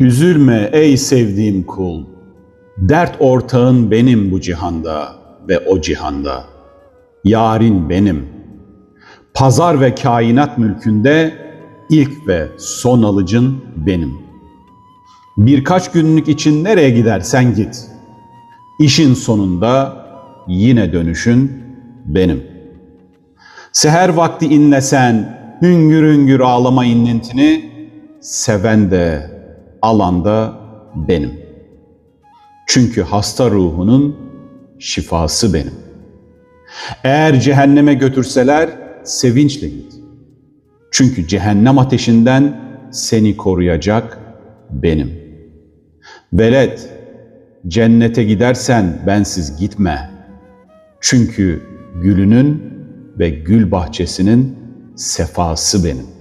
Üzülme ey sevdiğim kul. Dert ortağın benim bu cihanda ve o cihanda. Yarin benim. Pazar ve kainat mülkünde ilk ve son alıcın benim. Birkaç günlük için nereye gidersen git. İşin sonunda yine dönüşün benim. Seher vakti inlesen hüngür hüngür ağlama innintini seven de alan da benim. Çünkü hasta ruhunun şifası benim. Eğer cehenneme götürseler sevinçle git. Çünkü cehennem ateşinden seni koruyacak benim. Velet, cennete gidersen bensiz gitme. Çünkü gülünün ve gül bahçesinin sefası benim.